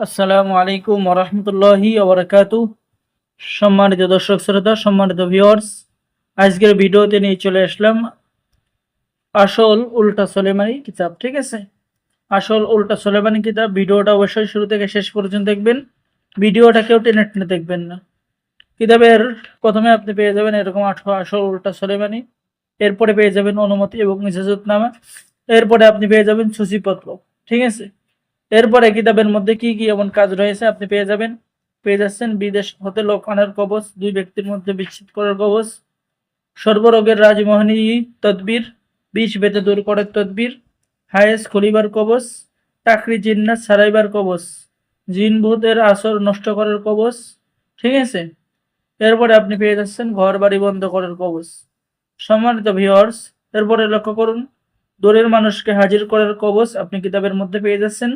আসসালামু আলাইকুম ওরহমতুল্লাহি ওবরাকাতু সম্মানিত দর্শক শ্রোতা, সম্মানিত ভিউয়ার্স আজকের ভিডিওতে নিয়ে চলে আসলাম আসল উল্টা সলেমানি কিতাব, ঠিক আছে? আসল উল্টা সোলেমানি কিতাব, ভিডিওটা অবশ্যই শুরু থেকে শেষ পর্যন্ত দেখবেন। ভিডিওটা কেউ টেনে টেনে দেখবেন না। কিতাবের প্রথমে আপনি পেয়ে যাবেন এরকম আঠো আসল উল্টা সলেমানি, এরপরে পেয়ে যাবেন অনুমতি এবং ইজাজতনামা এরপরে আপনি পেয়ে যাবেন সূচিপত্র, ঠিক আছে? এরপরে কিতাবের মধ্যে কি কি এমন কাজ রয়েছে আপনি পেয়ে যাবেন? পেয়ে যাচ্ছেন বিদেশ হতে লোক আনার কবচ, দুই ব্যক্তির মধ্যে বিচ্ছেদ করার কবচ, সর্বরোগের রাজমোহনী তদবির, বিষ বেতে দূর করার তদবির, হায়েস খলিবার কবচ টাকরি জিন্নাত সারাইবার কবচ, জিন ভূতের আসর নষ্ট করার কবচ, ঠিক আছে? এরপরে আপনি পেয়ে যাচ্ছেন ঘর বাড়ি বন্ধ করার কবচ। সম্মানিত ভিওর্স এরপরে লক্ষ্য করুন, দূরের মানুষকে হাজির করার কবচ আপনি কিতাবের মধ্যে পেয়ে যাচ্ছেন।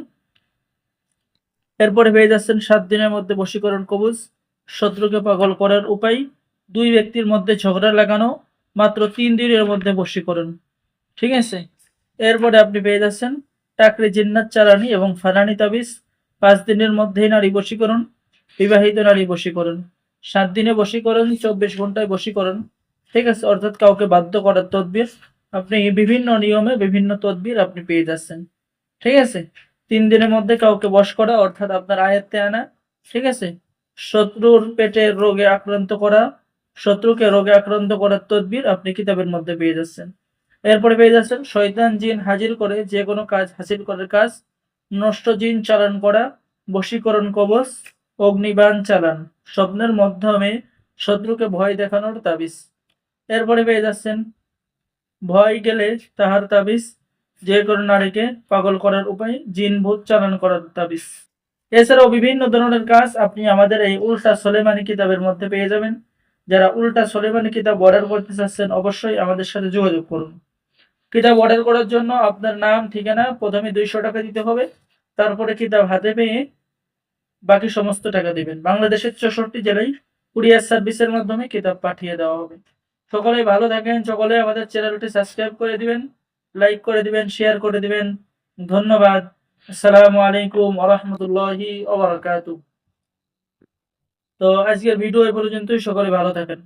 এরপরে পেয়ে যাচ্ছেন সাত দিনের মধ্যে বশীকরণ কবুজ শত্রুকে পাগল করার উপায়, দুই ব্যক্তির মধ্যে ঝগড়া লাগানো, মাত্র তিন দিনের মধ্যে বশীকরণ। ঠিক আছে? এরপরে আপনি পেয়ে যাচ্ছেন টাকরি, জিন্নাত, চালানি এবং ফারানি তাবিজ। পাঁচ দিনের মধ্যেই নারী বশীকরণ, বিবাহিত নারী বশীকরণ। সাত দিনে বশীকরণ, চব্বিশ ঘন্টায় বশীকরণ। ঠিক আছে? অর্থাৎ কাউকে বাধ্য করার তদবির। আপনি বিভিন্ন নিয়মে বিভিন্ন তদবির আপনি পেয়ে যাচ্ছেন। ঠিক আছে? তিন দিনের মধ্যে কাউকে বশ করা, অর্থাৎ আপনার আয়ত্তে আনা, ঠিক আছে? শত্রুর পেটে রোগে আক্রান্ত করা, শত্রুকে রোগে আক্রান্ত করার তদবির আপনি কিতাবের মধ্যে পেয়ে যাচ্ছেন। এরপরে পেয়ে যাচ্ছেন, শয়তান জিন হাজির করে যে কোনো কাজ, হাসিল করার কাজ, নষ্ট জিন চালান করা, বশীকরণ কবচ, অগ্নিবাণ চালান, স্বপ্নের মাধ্যমে শত্রুকে ভয় দেখানোর তাবিজ। এরপরে পেয়ে যাচ্ছেন, ভয় গেলে তাহার তাবিজ যে কোনো নারীকে পাগল করার উপায় জিন ভূত চালান করার তাবিজ। এছাড়াও বিভিন্ন ধরনের কাজ আপনি আমাদের এই উল্টা সোলেমানি কিতাবের মধ্যে পেয়ে যাবেন। যারা উল্টা সোলেমানি কিতাব অর্ডার করতে চাচ্ছেন, অবশ্যই আমাদের সাথে যোগাযোগ করুন। কিতাব অর্ডার করার জন্য আপনার নাম, ঠিকানা প্রথমে দুইশো টাকা দিতে হবে। তারপরে কিতাব হাতে পেয়ে বাকি সমস্ত টাকা দেবেন। বাংলাদেশের চৌষট্টি জেলায় কুরিয়ার সার্ভিসের মাধ্যমে কিতাব পাঠিয়ে দেওয়া হবে। সকলেই ভালো থাকেন, সকলে আমাদের চ্যানেলটি সাবস্ক্রাইব করে দিবেন। লাইক করে দিবেন শেয়ার করে দিবেন। ধন্যবাদ। আসসালামু আলাইকুম আরহামদুল্লাহি তো আজকের ভিডিও এ পর্যন্তই। সকলে ভালো থাকেন।